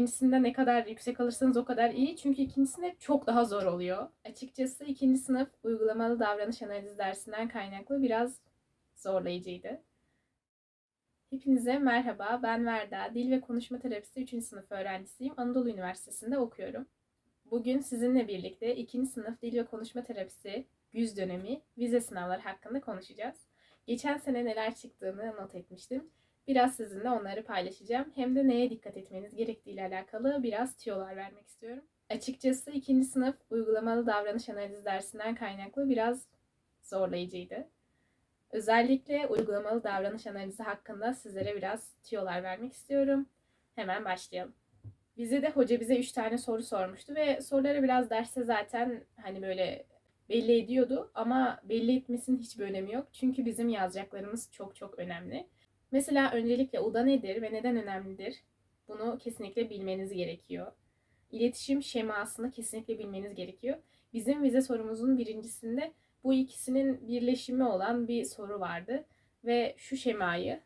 Birincisinde ne kadar yüksek alırsanız o kadar iyi. Çünkü ikincisinde çok daha zor oluyor. Açıkçası ikinci sınıf uygulamalı davranış analizi dersinden kaynaklı biraz zorlayıcıydı. Hepinize merhaba. Ben Verda. Dil ve konuşma terapisi 3. sınıf öğrencisiyim. Anadolu Üniversitesi'nde okuyorum. Bugün sizinle birlikte 2. sınıf dil ve konuşma terapisi güz dönemi vize sınavları hakkında konuşacağız. Geçen sene neler çıktığını not etmiştim. Biraz sizinle onları paylaşacağım. Hem de neye dikkat etmeniz gerektiği ile alakalı biraz tüyolar vermek istiyorum. Açıkçası ikinci sınıf uygulamalı davranış analizi dersinden kaynaklı biraz zorlayıcıydı. Özellikle uygulamalı davranış analizi hakkında sizlere biraz tüyolar vermek istiyorum. Hemen başlayalım. Bize de hoca bize 3 tane soru sormuştu ve soruları biraz derste zaten hani böyle belli ediyordu ama belli etmesinin hiçbir önemi yok. Çünkü bizim yazacaklarımız çok çok önemli. Mesela öncelikle UDA nedir ve neden önemlidir? Bunu kesinlikle bilmeniz gerekiyor. İletişim şemasını kesinlikle bilmeniz gerekiyor. Bizim vize sorumuzun birincisinde bu ikisinin birleşimi olan bir soru vardı. Ve şu şemayı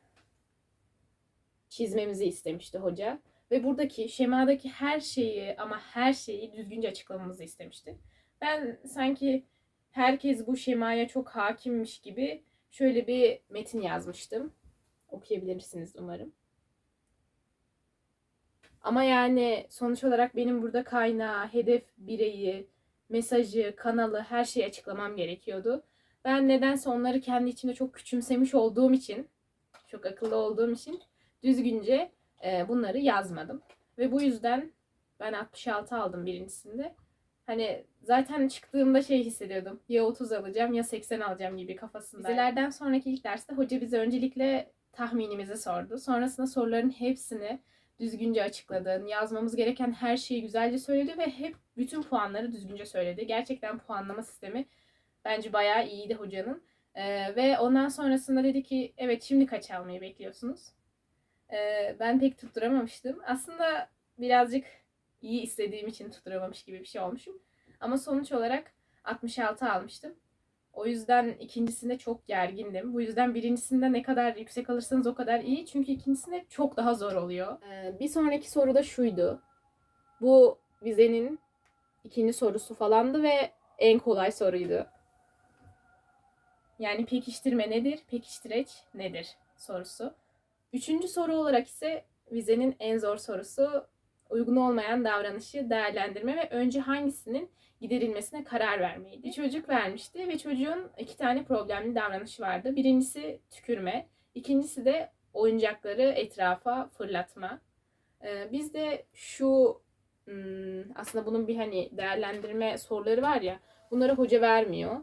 çizmemizi istemişti hoca. Ve buradaki şemadaki her şeyi ama her şeyi düzgünce açıklamamızı istemişti. Ben sanki herkes bu şemaya çok hakimmiş gibi şöyle bir metin yazmıştım okuyabilirsiniz umarım. Ama yani sonuç olarak benim burada kaynağı, hedef bireyi, mesajı, kanalı, her şeyi açıklamam gerekiyordu. Ben nedense onları kendi içimde çok küçümsemiş olduğum için, çok akıllı olduğum için düzgünce e, bunları yazmadım. Ve bu yüzden ben 66 aldım birincisinde. Hani zaten çıktığımda şey hissediyordum. Ya 30 alacağım ya 80 alacağım gibi kafasında. Vizelerden sonraki ilk derste hoca bize öncelikle tahminimizi sordu. Sonrasında soruların hepsini düzgünce açıkladı. Yazmamız gereken her şeyi güzelce söyledi ve hep bütün puanları düzgünce söyledi. Gerçekten puanlama sistemi bence bayağı iyiydi hocanın. Ee, ve ondan sonrasında dedi ki evet şimdi kaç almayı bekliyorsunuz? Ee, ben pek tutturamamıştım. Aslında birazcık iyi istediğim için tutturamamış gibi bir şey olmuşum. Ama sonuç olarak 66 almıştım. O yüzden ikincisinde çok gergindim. Bu yüzden birincisinde ne kadar yüksek alırsanız o kadar iyi. Çünkü ikincisinde çok daha zor oluyor. Ee, bir sonraki soru da şuydu. Bu vizenin ikinci sorusu falandı ve en kolay soruydu. Yani pekiştirme nedir, pekiştireç nedir sorusu. Üçüncü soru olarak ise vizenin en zor sorusu uygun olmayan davranışı değerlendirme ve önce hangisinin giderilmesine karar vermeydi. Bir çocuk vermişti ve çocuğun iki tane problemli davranışı vardı. Birincisi tükürme, ikincisi de oyuncakları etrafa fırlatma. Ee, biz de şu hmm, aslında bunun bir hani değerlendirme soruları var ya bunları hoca vermiyor.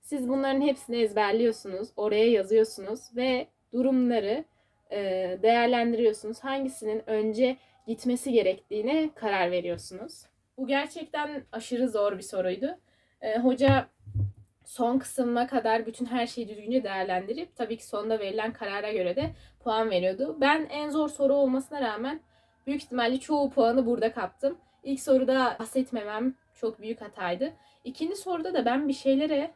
Siz bunların hepsini ezberliyorsunuz, oraya yazıyorsunuz ve durumları e, değerlendiriyorsunuz. Hangisinin önce gitmesi gerektiğine karar veriyorsunuz. Bu gerçekten aşırı zor bir soruydu. Ee, hoca son kısmına kadar bütün her şeyi düzgünce değerlendirip tabii ki sonunda verilen karara göre de puan veriyordu. Ben en zor soru olmasına rağmen büyük ihtimalle çoğu puanı burada kaptım. İlk soruda bahsetmemem çok büyük hataydı. İkinci soruda da ben bir şeylere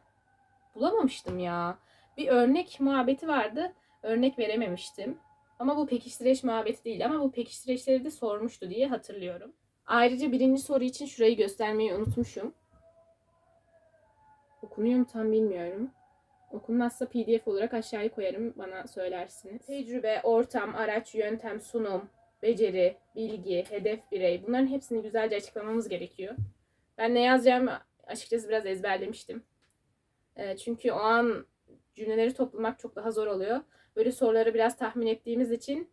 bulamamıştım ya. Bir örnek muhabbeti vardı. Örnek verememiştim. Ama bu pekiştireç muhabbeti değil ama bu pekiştireçleri de sormuştu diye hatırlıyorum. Ayrıca birinci soru için şurayı göstermeyi unutmuşum. Okunuyor mu tam bilmiyorum. Okunmazsa pdf olarak aşağıya koyarım bana söylersiniz. Tecrübe, ortam, araç, yöntem, sunum, beceri, bilgi, hedef birey bunların hepsini güzelce açıklamamız gerekiyor. Ben ne yazacağımı açıkçası biraz ezberlemiştim. E, çünkü o an cümleleri toplamak çok daha zor oluyor. Böyle soruları biraz tahmin ettiğimiz için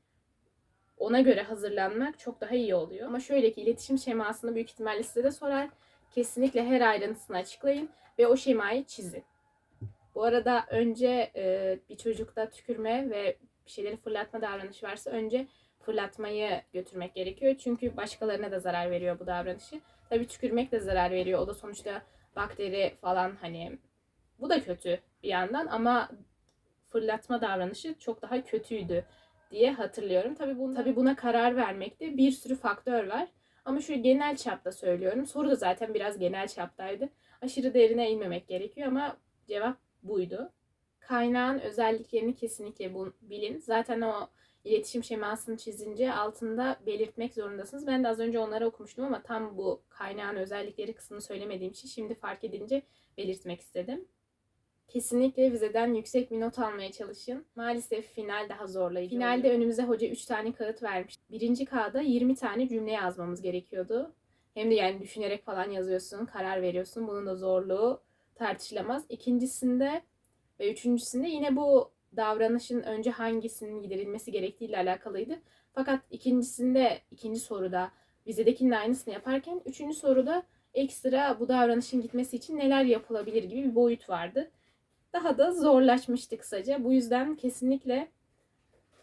ona göre hazırlanmak çok daha iyi oluyor. Ama şöyle ki iletişim şemasını büyük ihtimalle size de sorar. Kesinlikle her ayrıntısını açıklayın ve o şemayı çizin. Bu arada önce e, bir çocukta tükürme ve bir şeyleri fırlatma davranışı varsa önce fırlatmayı götürmek gerekiyor. Çünkü başkalarına da zarar veriyor bu davranışı. Tabii tükürmek de zarar veriyor. O da sonuçta bakteri falan hani bu da kötü bir yandan ama fırlatma davranışı çok daha kötüydü diye hatırlıyorum. Tabii, bunda, tabii buna karar vermekte bir sürü faktör var. Ama şu genel çapta söylüyorum. Soru da zaten biraz genel çaptaydı. Aşırı derine inmemek gerekiyor ama cevap buydu. Kaynağın özelliklerini kesinlikle bilin. Zaten o iletişim şemasını çizince altında belirtmek zorundasınız. Ben de az önce onları okumuştum ama tam bu kaynağın özellikleri kısmını söylemediğim için şimdi fark edince belirtmek istedim. Kesinlikle vizeden yüksek bir not almaya çalışın. Maalesef final daha zorlayıcı Finalde oluyor. önümüze hoca 3 tane kağıt vermiş. Birinci kağıda 20 tane cümle yazmamız gerekiyordu. Hem de yani düşünerek falan yazıyorsun, karar veriyorsun. Bunun da zorluğu tartışılamaz. İkincisinde ve üçüncüsünde yine bu davranışın önce hangisinin giderilmesi gerektiğiyle alakalıydı. Fakat ikincisinde, ikinci soruda vizedekinin aynısını yaparken üçüncü soruda ekstra bu davranışın gitmesi için neler yapılabilir gibi bir boyut vardı. Daha da zorlaşmıştı kısaca. Bu yüzden kesinlikle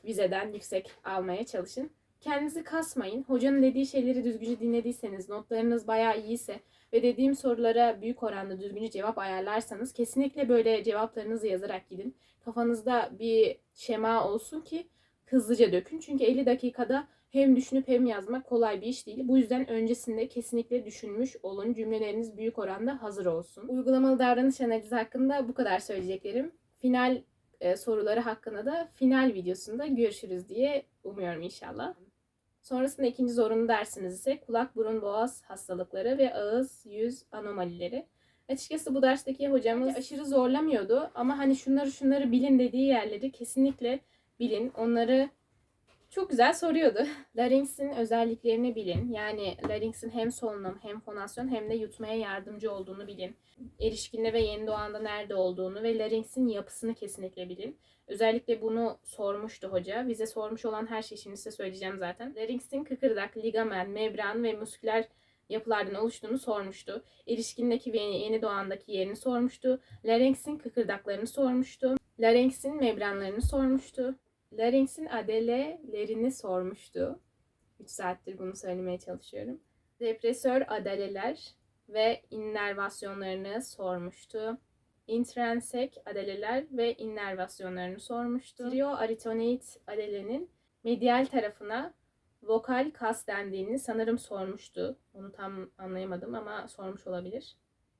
vizeden yüksek almaya çalışın. Kendinizi kasmayın. Hocanın dediği şeyleri düzgünce dinlediyseniz, notlarınız bayağı iyiyse ve dediğim sorulara büyük oranda düzgünce cevap ayarlarsanız kesinlikle böyle cevaplarınızı yazarak gidin. Kafanızda bir şema olsun ki hızlıca dökün. Çünkü 50 dakikada hem düşünüp hem yazmak kolay bir iş değil. Bu yüzden öncesinde kesinlikle düşünmüş olun. Cümleleriniz büyük oranda hazır olsun. Uygulamalı davranış analizi hakkında bu kadar söyleyeceklerim. Final e, soruları hakkında da final videosunda görüşürüz diye umuyorum inşallah. Sonrasında ikinci zorunlu dersiniz ise kulak, burun, boğaz hastalıkları ve ağız, yüz anomalileri. Açıkçası bu dersteki hocamız aşırı zorlamıyordu ama hani şunları şunları bilin dediği yerleri kesinlikle bilin. Onları çok güzel soruyordu. Larynx'in özelliklerini bilin. Yani larynx'in hem solunum hem fonasyon hem de yutmaya yardımcı olduğunu bilin. Erişkinde ve yeni doğanda nerede olduğunu ve larynx'in yapısını kesinlikle bilin. Özellikle bunu sormuştu hoca. Bize sormuş olan her şeyi şimdi size söyleyeceğim zaten. Larynx'in kıkırdak, ligamen, membran ve musküler yapılardan oluştuğunu sormuştu. Erişkindeki ve yeni doğandaki yerini sormuştu. Larynx'in kıkırdaklarını sormuştu. Larynx'in membranlarını sormuştu. Larynx'in adalelerini sormuştu. 3 saattir bunu söylemeye çalışıyorum. Depresör adaleler ve innervasyonlarını sormuştu. Intrinsek adaleler ve innervasyonlarını sormuştu. Trio-aritoneit adelenin medial tarafına vokal kas dendiğini sanırım sormuştu. Onu tam anlayamadım ama sormuş olabilir.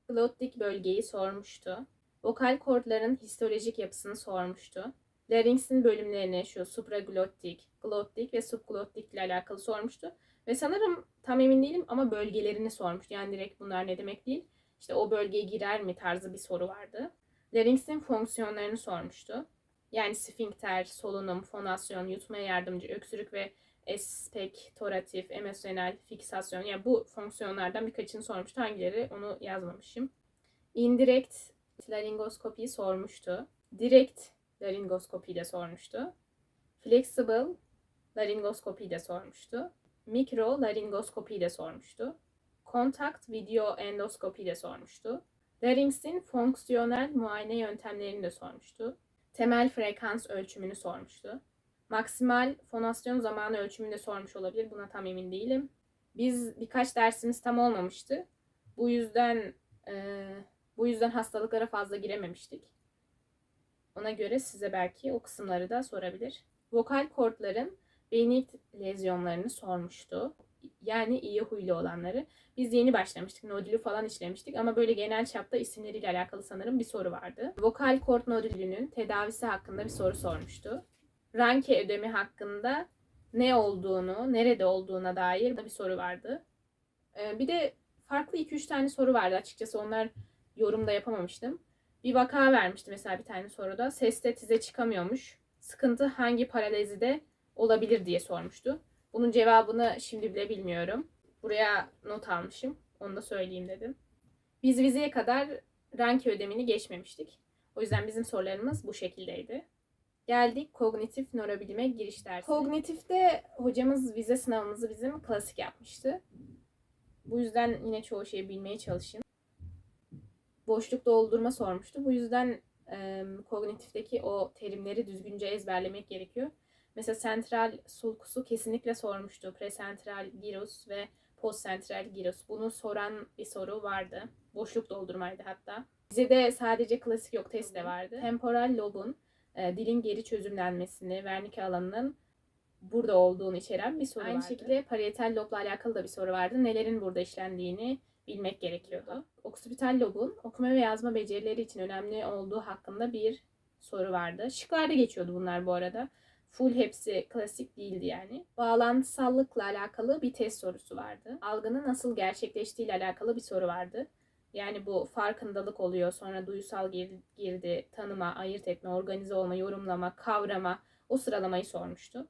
Glottik bölgeyi sormuştu. Vokal kordların histolojik yapısını sormuştu. Larynx'in bölümlerini şu supraglottik, glottik ve subglottik ile alakalı sormuştu. Ve sanırım tam emin değilim ama bölgelerini sormuştu. Yani direkt bunlar ne demek değil. İşte o bölgeye girer mi tarzı bir soru vardı. Larynx'in fonksiyonlarını sormuştu. Yani sfinkter, solunum, fonasyon, yutmaya yardımcı, öksürük ve espektoratif, emosyonel, fiksasyon. Yani bu fonksiyonlardan birkaçını sormuştu. Hangileri onu yazmamışım. Indirect laringoskopiyi sormuştu. Direkt laringoskopiyi de sormuştu. Flexible laringoskopiyi de sormuştu. Mikro laringoskopiyi de sormuştu. Kontakt video endoskopi de sormuştu. Larynx'in fonksiyonel muayene yöntemlerini de sormuştu. Temel frekans ölçümünü sormuştu. Maksimal fonasyon zamanı ölçümünü de sormuş olabilir. Buna tam emin değilim. Biz birkaç dersimiz tam olmamıştı. Bu yüzden e, bu yüzden hastalıklara fazla girememiştik. Ona göre size belki o kısımları da sorabilir. Vokal kortların benit lezyonlarını sormuştu. Yani iyi huylu olanları. Biz yeni başlamıştık. Nodülü falan işlemiştik ama böyle genel çapta isimleriyle alakalı sanırım bir soru vardı. Vokal kort nodülünün tedavisi hakkında bir soru sormuştu. Ranke ödemi hakkında ne olduğunu, nerede olduğuna dair bir soru vardı. Ee, bir de farklı 2-3 tane soru vardı açıkçası. Onlar yorumda yapamamıştım. Bir vaka vermişti mesela bir tane soruda. Seste tize çıkamıyormuş. Sıkıntı hangi paralezide olabilir diye sormuştu. Bunun cevabını şimdi bile bilmiyorum. Buraya not almışım. Onu da söyleyeyim dedim. Biz vizeye kadar ranki ödemini geçmemiştik. O yüzden bizim sorularımız bu şekildeydi. Geldik kognitif nörobilime giriş dersi. Kognitifte hocamız vize sınavımızı bizim klasik yapmıştı. Bu yüzden yine çoğu şeyi bilmeye çalışın. Boşluk doldurma sormuştu. Bu yüzden e, kognitifteki o terimleri düzgünce ezberlemek gerekiyor. Mesela sentral sulkusu kesinlikle sormuştu. Presentral gyrus ve postsentral gyrus. Bunu soran bir soru vardı. Boşluk doldurmaydı hatta. Bize de sadece klasik yok test de vardı. Temporal lobun e, dilin geri çözümlenmesini, Wernicke alanının burada olduğunu içeren bir soru Aynı vardı. şekilde parietal lobla alakalı da bir soru vardı. Nelerin burada işlendiğini bilmek gerekiyordu. Oksipital lobun okuma ve yazma becerileri için önemli olduğu hakkında bir soru vardı. Şıklarda geçiyordu bunlar bu arada. Full hepsi klasik değildi yani. Bağlantısallıkla alakalı bir test sorusu vardı. Algının nasıl gerçekleştiği ile alakalı bir soru vardı. Yani bu farkındalık oluyor, sonra duysal gir- girdi, tanıma, ayırt etme, organize olma, yorumlama, kavrama, o sıralamayı sormuştu.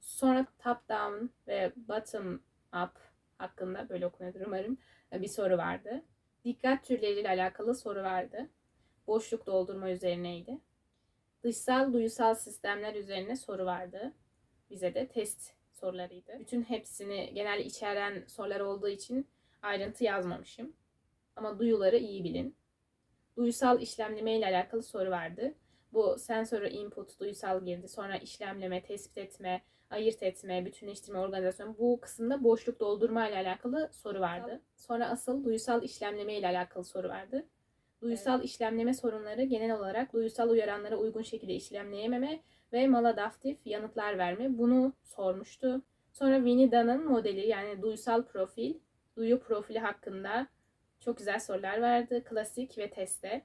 Sonra top down ve bottom up hakkında böyle okunuyordur umarım e, bir soru vardı. Dikkat türleriyle alakalı soru vardı. Boşluk doldurma üzerineydi. Dışsal duyusal sistemler üzerine soru vardı. Bize de test sorularıydı. Bütün hepsini genel içeren sorular olduğu için ayrıntı yazmamışım. Ama duyuları iyi bilin. Duyusal işlemleme ile alakalı soru vardı. Bu sensory input, duysal girdi, sonra işlemleme, tespit etme, ayırt etme, bütünleştirme, organizasyon. Bu kısımda boşluk doldurma ile alakalı soru vardı. Sonra asıl duysal işlemleme ile alakalı soru vardı. Duysal işlemleme sorunları genel olarak duysal uyaranlara uygun şekilde işlemleyememe ve maladaptif yanıtlar verme. Bunu sormuştu. Sonra Winnie Dunn'ın modeli yani duysal profil, duyu profili hakkında çok güzel sorular vardı. Klasik ve teste.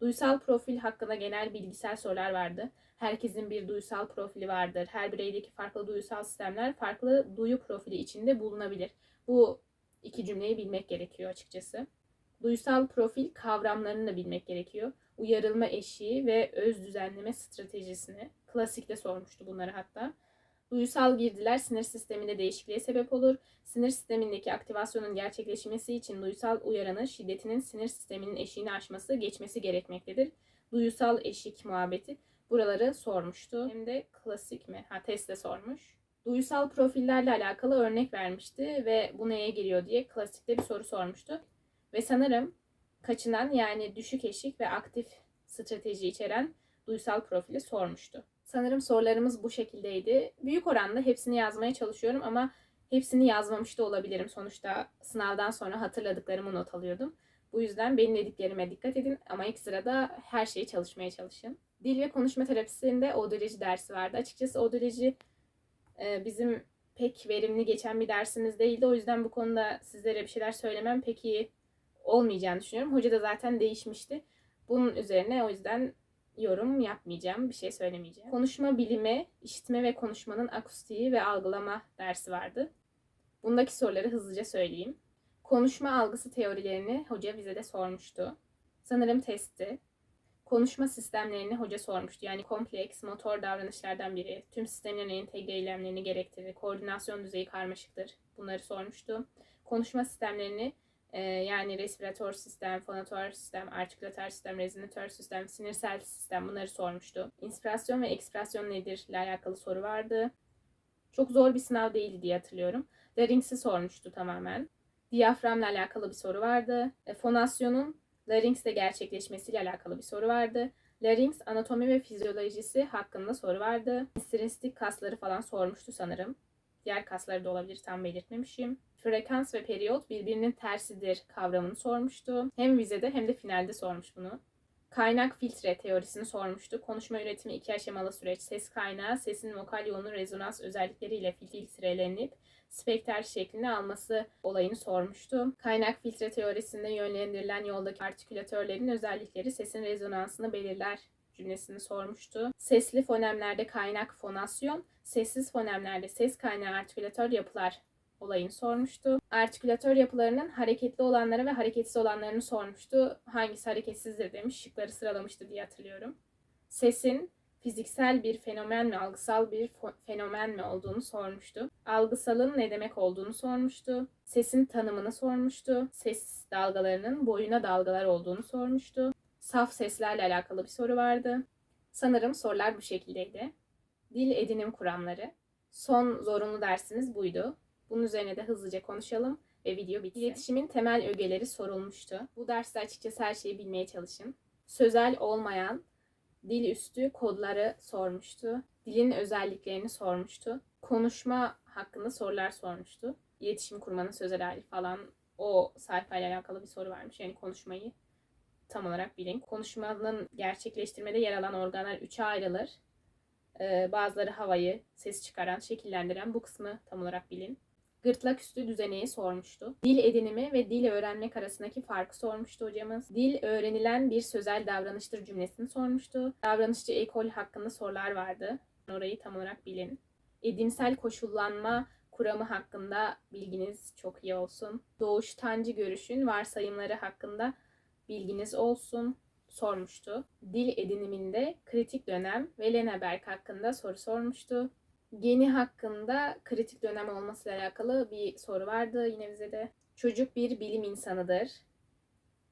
Duysal profil hakkında genel bilgisel sorular vardı. Herkesin bir duysal profili vardır. Her bireydeki farklı duysal sistemler farklı duyu profili içinde bulunabilir. Bu iki cümleyi bilmek gerekiyor açıkçası. Duysal profil kavramlarını da bilmek gerekiyor. Uyarılma eşiği ve öz düzenleme stratejisini. Klasikte sormuştu bunları hatta. Duysal girdiler sinir sisteminde değişikliğe sebep olur. Sinir sistemindeki aktivasyonun gerçekleşmesi için duysal uyaranın şiddetinin sinir sisteminin eşiğini aşması, geçmesi gerekmektedir. Duyusal eşik muhabbeti buraları sormuştu. Hem de klasik mi? Ha testte sormuş. Duysal profillerle alakalı örnek vermişti ve bu neye giriyor diye klasikte bir soru sormuştu. Ve sanırım kaçınan yani düşük eşik ve aktif strateji içeren duysal profili sormuştu. Sanırım sorularımız bu şekildeydi. Büyük oranda hepsini yazmaya çalışıyorum ama hepsini yazmamış da olabilirim. Sonuçta sınavdan sonra hatırladıklarımı not alıyordum. Bu yüzden benim dediklerime dikkat edin ama ilk sırada her şeyi çalışmaya çalışın. Dil ve konuşma terapisinde odoloji dersi vardı. Açıkçası odoloji e, bizim pek verimli geçen bir dersimiz değildi. O yüzden bu konuda sizlere bir şeyler söylemem pek iyi olmayacağını düşünüyorum. Hoca da zaten değişmişti. Bunun üzerine o yüzden yorum yapmayacağım, bir şey söylemeyeceğim. Konuşma bilimi, işitme ve konuşmanın akustiği ve algılama dersi vardı. Bundaki soruları hızlıca söyleyeyim. Konuşma algısı teorilerini hoca bize de sormuştu. Sanırım testti. Konuşma sistemlerini hoca sormuştu. Yani kompleks, motor davranışlardan biri. Tüm sistemlerin entegre eylemlerini gerektirir. Koordinasyon düzeyi karmaşıktır. Bunları sormuştu. Konuşma sistemlerini ee, yani respiratör sistem, fonatör sistem, artikülatör sistem, rezonatör sistem, sinirsel sistem bunları sormuştu. İnspirasyon ve ekspresyon nedir ile alakalı soru vardı. Çok zor bir sınav değildi diye hatırlıyorum. Larynx'i sormuştu tamamen. Diyaframla alakalı bir soru vardı. E, fonasyonun larynx'te gerçekleşmesiyle alakalı bir soru vardı. Larynx anatomi ve fizyolojisi hakkında soru vardı. Sinistik kasları falan sormuştu sanırım. Diğer kasları da olabilir tam belirtmemişim. Frekans ve periyot birbirinin tersidir kavramını sormuştu. Hem vizede hem de finalde sormuş bunu. Kaynak filtre teorisini sormuştu. Konuşma üretimi iki aşamalı süreç. Ses kaynağı, sesin vokal yoğunluğu rezonans özellikleriyle filtrelenip spekter şeklini alması olayını sormuştu. Kaynak filtre teorisinde yönlendirilen yoldaki artikülatörlerin özellikleri sesin rezonansını belirler cümlesini sormuştu. Sesli fonemlerde kaynak fonasyon, sessiz fonemlerde ses kaynağı artikülatör yapılar olayını sormuştu. Artikülatör yapılarının hareketli olanları ve hareketsiz olanlarını sormuştu. Hangisi hareketsizdir demiş. Şıkları sıralamıştı diye hatırlıyorum. Sesin fiziksel bir fenomen mi, algısal bir fenomen mi olduğunu sormuştu. Algısalın ne demek olduğunu sormuştu. Sesin tanımını sormuştu. Ses dalgalarının boyuna dalgalar olduğunu sormuştu. Saf seslerle alakalı bir soru vardı. Sanırım sorular bu şekildeydi. Dil edinim kuramları. Son zorunlu dersimiz buydu. Bunun üzerine de hızlıca konuşalım ve video bitsin. İletişimin temel ögeleri sorulmuştu. Bu derste açıkçası her şeyi bilmeye çalışın. Sözel olmayan dil üstü kodları sormuştu. Dilin özelliklerini sormuştu. Konuşma hakkında sorular sormuştu. İletişim kurmanın sözel hali falan o sayfayla alakalı bir soru varmış. Yani konuşmayı tam olarak bilin. Konuşmanın gerçekleştirmede yer alan organlar üçe ayrılır. Ee, bazıları havayı, ses çıkaran, şekillendiren bu kısmı tam olarak bilin. Gırtlak üstü düzeneyi sormuştu. Dil edinimi ve dil öğrenmek arasındaki farkı sormuştu hocamız. Dil öğrenilen bir sözel davranıştır cümlesini sormuştu. Davranışçı ekol hakkında sorular vardı. Orayı tam olarak bilin. Edimsel koşullanma kuramı hakkında bilginiz çok iyi olsun. Doğuştancı görüşün varsayımları hakkında bilginiz olsun sormuştu. Dil ediniminde kritik dönem ve Leneberg hakkında soru sormuştu. Geni hakkında kritik dönem olmasıyla alakalı bir soru vardı yine bize de. Çocuk bir bilim insanıdır.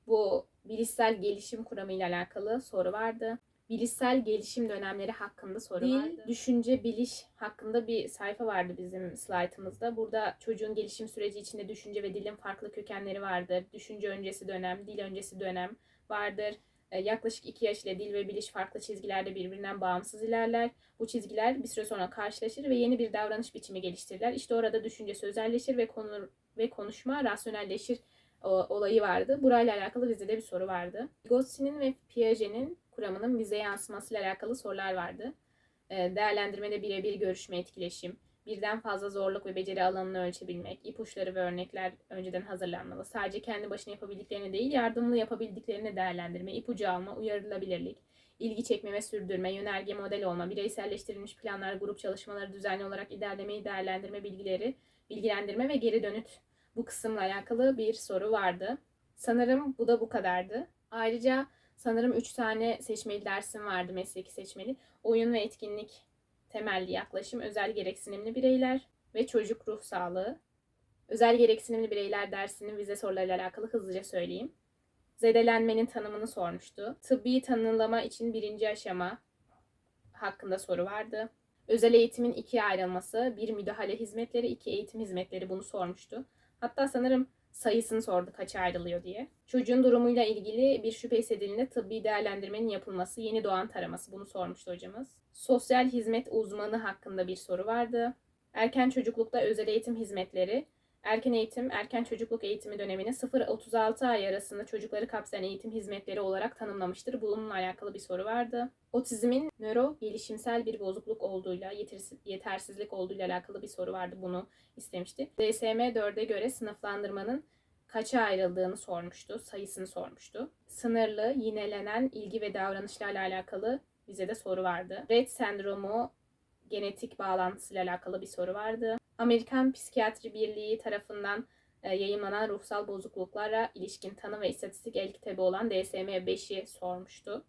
Bu bilişsel gelişim kuramıyla alakalı soru vardı. Bilişsel gelişim dönemleri hakkında soru Dil, vardı. Düşünce, biliş hakkında bir sayfa vardı bizim slaytımızda. Burada çocuğun gelişim süreci içinde düşünce ve dilin farklı kökenleri vardır. Düşünce öncesi dönem, dil öncesi dönem vardır. Ee, Yaklaşık 2 yaş ile dil ve biliş farklı çizgilerde birbirinden bağımsız ilerler. Bu çizgiler bir süre sonra karşılaşır ve yeni bir davranış biçimi geliştirirler. İşte orada düşünce sözelleşir ve konu ve konuşma rasyonelleşir olayı vardı. Burayla alakalı bizde de bir soru vardı. Vygotski'nin ve Piaget'in kuramının bize yansımasıyla alakalı sorular vardı. Ee, Değerlendirmede birebir görüşme, etkileşim, birden fazla zorluk ve beceri alanını ölçebilmek, ipuçları ve örnekler önceden hazırlanmalı. Sadece kendi başına yapabildiklerini değil, yardımlı yapabildiklerini değerlendirme, ipucu alma, uyarılabilirlik, ilgi çekme ve sürdürme, yönerge model olma, bireyselleştirilmiş planlar, grup çalışmaları düzenli olarak ilerlemeyi değerlendirme bilgileri, bilgilendirme ve geri dönüt bu kısımla alakalı bir soru vardı. Sanırım bu da bu kadardı. Ayrıca sanırım 3 tane seçmeli dersim vardı mesleki seçmeli. Oyun ve etkinlik temelli yaklaşım, özel gereksinimli bireyler ve çocuk ruh sağlığı. Özel gereksinimli bireyler dersinin vize sorularıyla alakalı hızlıca söyleyeyim. Zedelenmenin tanımını sormuştu. Tıbbi tanımlama için birinci aşama hakkında soru vardı. Özel eğitimin ikiye ayrılması, bir müdahale hizmetleri, iki eğitim hizmetleri bunu sormuştu. Hatta sanırım sayısını sordu kaça ayrılıyor diye. Çocuğun durumuyla ilgili bir şüphe hissedildiğinde tıbbi değerlendirmenin yapılması, yeni doğan taraması bunu sormuştu hocamız. Sosyal hizmet uzmanı hakkında bir soru vardı. Erken çocuklukta özel eğitim hizmetleri, erken eğitim, erken çocukluk eğitimi dönemini 0-36 ay arasında çocukları kapsayan eğitim hizmetleri olarak tanımlamıştır. Bununla alakalı bir soru vardı. Otizmin nöro gelişimsel bir bozukluk olduğuyla, yetersiz- yetersizlik olduğuyla alakalı bir soru vardı. Bunu istemişti. DSM 4'e göre sınıflandırmanın kaça ayrıldığını sormuştu, sayısını sormuştu. Sınırlı, yinelenen ilgi ve davranışlarla alakalı bize de soru vardı. Rett sendromu genetik bağlantısıyla alakalı bir soru vardı. Amerikan Psikiyatri Birliği tarafından e, yayınlanan ruhsal bozukluklara ilişkin tanı ve istatistik el kitabı olan DSM-5'i sormuştu.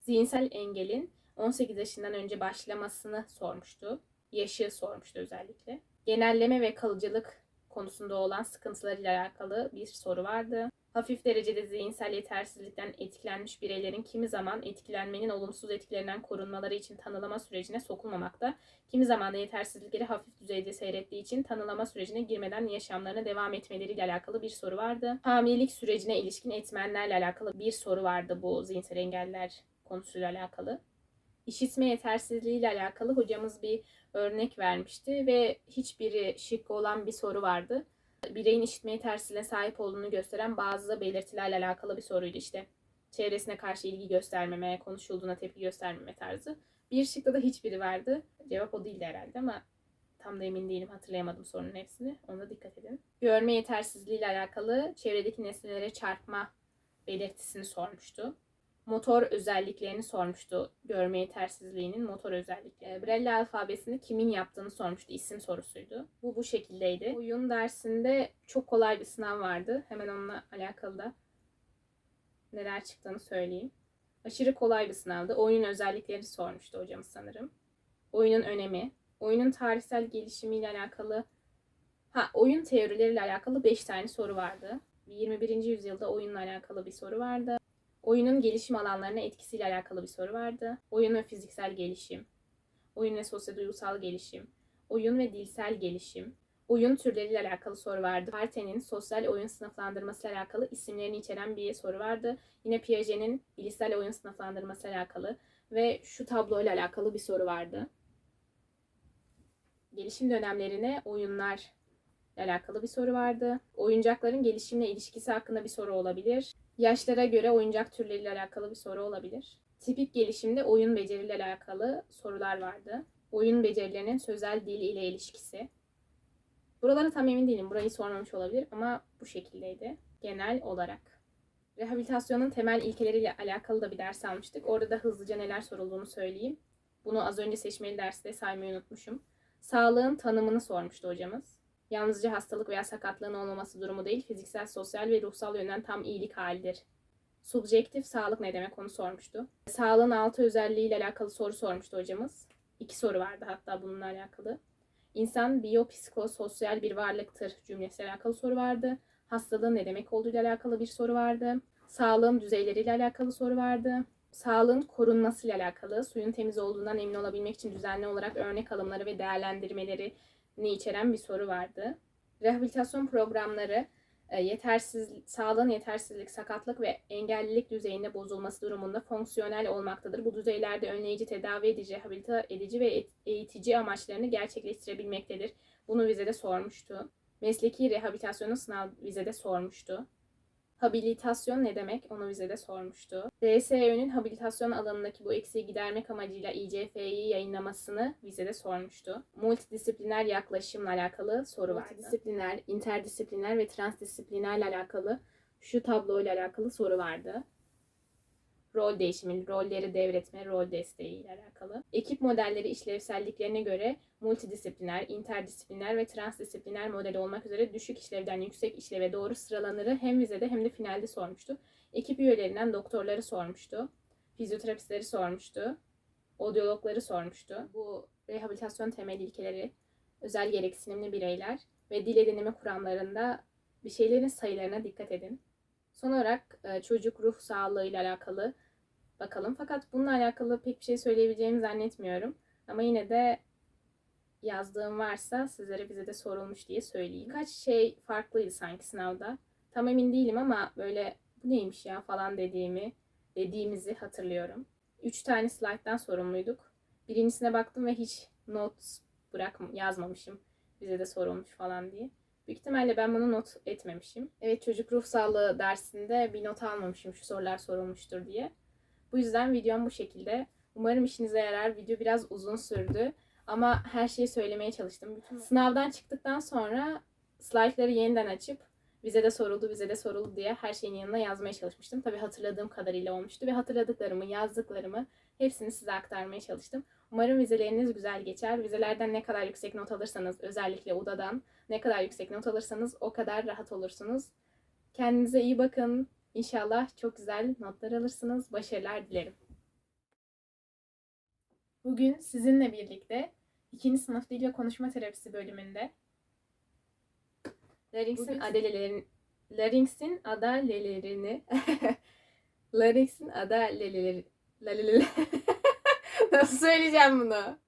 Zihinsel engelin 18 yaşından önce başlamasını sormuştu. Yaşı sormuştu özellikle. Genelleme ve kalıcılık konusunda olan sıkıntılarıyla alakalı bir soru vardı. Hafif derecede zihinsel yetersizlikten etkilenmiş bireylerin kimi zaman etkilenmenin olumsuz etkilerinden korunmaları için tanılama sürecine sokulmamakta, kimi zaman da yetersizlikleri hafif düzeyde seyrettiği için tanılama sürecine girmeden yaşamlarına devam etmeleriyle alakalı bir soru vardı. Hamilelik sürecine ilişkin etmenlerle alakalı bir soru vardı bu zihinsel engeller konusuyla alakalı. İşitme yetersizliğiyle alakalı hocamız bir örnek vermişti ve hiçbiri şık olan bir soru vardı. Bireyin işitme yetersizliğine sahip olduğunu gösteren bazı belirtilerle alakalı bir soruydu işte. Çevresine karşı ilgi göstermeme, konuşulduğuna tepki göstermeme tarzı. Bir şıkta da hiçbiri vardı. Cevap o değildi herhalde ama tam da emin değilim hatırlayamadım sorunun hepsini. Ona dikkat edin. Görme yetersizliği ile alakalı çevredeki nesnelere çarpma belirtisini sormuştu motor özelliklerini sormuştu. Görme yetersizliğinin motor özellikleri. Braille alfabesini kimin yaptığını sormuştu. İsim sorusuydu. Bu bu şekildeydi. Oyun dersinde çok kolay bir sınav vardı. Hemen onunla alakalı da neler çıktığını söyleyeyim. Aşırı kolay bir sınavdı. Oyunun özelliklerini sormuştu hocamız sanırım. Oyunun önemi, oyunun tarihsel gelişimiyle alakalı Ha, oyun teorileriyle alakalı 5 tane soru vardı. 21. yüzyılda oyunla alakalı bir soru vardı. Oyunun gelişim alanlarına etkisiyle alakalı bir soru vardı. Oyun ve fiziksel gelişim. Oyun ve sosyoduygusal gelişim. Oyun ve dilsel gelişim. Oyun türleriyle alakalı soru vardı. Parten'in sosyal oyun sınıflandırması ile alakalı isimlerini içeren bir soru vardı. Yine Piaget'in bilişsel oyun sınıflandırması ile alakalı ve şu tabloyla alakalı bir soru vardı. Gelişim dönemlerine oyunlar ile alakalı bir soru vardı. Oyuncakların gelişimle ilişkisi hakkında bir soru olabilir. Yaşlara göre oyuncak türleriyle alakalı bir soru olabilir. Tipik gelişimde oyun beceriyle alakalı sorular vardı. Oyun becerilerinin sözel dil ile ilişkisi. Buralara tam emin değilim. Burayı sormamış olabilir ama bu şekildeydi genel olarak. Rehabilitasyonun temel ilkeleriyle alakalı da bir ders almıştık. Orada da hızlıca neler sorulduğunu söyleyeyim. Bunu az önce seçmeli derste saymayı unutmuşum. Sağlığın tanımını sormuştu hocamız. Yalnızca hastalık veya sakatlığın olmaması durumu değil, fiziksel, sosyal ve ruhsal yönden tam iyilik halidir. Subjektif sağlık ne demek onu sormuştu. Sağlığın altı özelliğiyle alakalı soru sormuştu hocamız. İki soru vardı hatta bununla alakalı. İnsan biyopsikososyal bir varlıktır cümlesiyle alakalı soru vardı. Hastalığın ne demek olduğu ile alakalı bir soru vardı. Sağlığın düzeyleriyle alakalı soru vardı. Sağlığın korunmasıyla alakalı, suyun temiz olduğundan emin olabilmek için düzenli olarak örnek alımları ve değerlendirmeleri içeren bir soru vardı. Rehabilitasyon programları e, yetersiz sağlığın yetersizlik, sakatlık ve engellilik düzeyinde bozulması durumunda fonksiyonel olmaktadır. Bu düzeylerde önleyici, tedavi edici, rehabilite edici ve eğitici amaçlarını gerçekleştirebilmektedir. Bunu vizede sormuştu. Mesleki rehabilitasyonu sınav vizede sormuştu. Habilitasyon ne demek? Onu vizede sormuştu. DSÖ'nün habilitasyon alanındaki bu eksiği gidermek amacıyla İCF'yi yayınlamasını vizede sormuştu. Multidisipliner yaklaşımla alakalı soru vardı. Multidisipliner, interdisipliner ve transdisiplinerle alakalı şu tablo ile alakalı soru vardı. Rol değişimi, rolleri devretme, rol desteği ile alakalı. Ekip modelleri işlevselliklerine göre multidisipliner, interdisipliner ve transdisipliner model olmak üzere düşük işlevden yüksek işleve doğru sıralanırı hem vizede hem de finalde sormuştu. Ekip üyelerinden doktorları sormuştu. Fizyoterapistleri sormuştu. Odyologları sormuştu. Bu rehabilitasyon temel ilkeleri, özel gereksinimli bireyler ve dil edinimi kuramlarında bir şeylerin sayılarına dikkat edin. Son olarak e, çocuk ruh sağlığı ile alakalı bakalım. Fakat bununla alakalı pek bir şey söyleyebileceğimi zannetmiyorum. Ama yine de yazdığım varsa sizlere bize de sorulmuş diye söyleyeyim. Kaç şey farklıydı sanki sınavda. Tam emin değilim ama böyle bu neymiş ya falan dediğimi dediğimizi hatırlıyorum. Üç tane slayttan sorumluyduk. Birincisine baktım ve hiç not bırak yazmamışım. Bize de sorulmuş falan diye. Büyük ihtimalle ben bunu not etmemişim. Evet çocuk ruh sağlığı dersinde bir not almamışım şu sorular sorulmuştur diye. Bu yüzden videom bu şekilde. Umarım işinize yarar. Video biraz uzun sürdü. Ama her şeyi söylemeye çalıştım. Bütün sınavdan çıktıktan sonra slaytları yeniden açıp bize de soruldu, bize de soruldu diye her şeyin yanına yazmaya çalışmıştım. Tabii hatırladığım kadarıyla olmuştu ve hatırladıklarımı, yazdıklarımı hepsini size aktarmaya çalıştım. Umarım vizeleriniz güzel geçer. Vizelerden ne kadar yüksek not alırsanız, özellikle UDA'dan ne kadar yüksek not alırsanız o kadar rahat olursunuz. Kendinize iyi bakın. İnşallah çok güzel notlar alırsınız. Başarılar dilerim. Bugün sizinle birlikte ikinci sınıf dil ve konuşma terapisi bölümünde Larynx'in adalelerin Larynx'in adalelerini Larynx'in Nasıl söyleyeceğim bunu?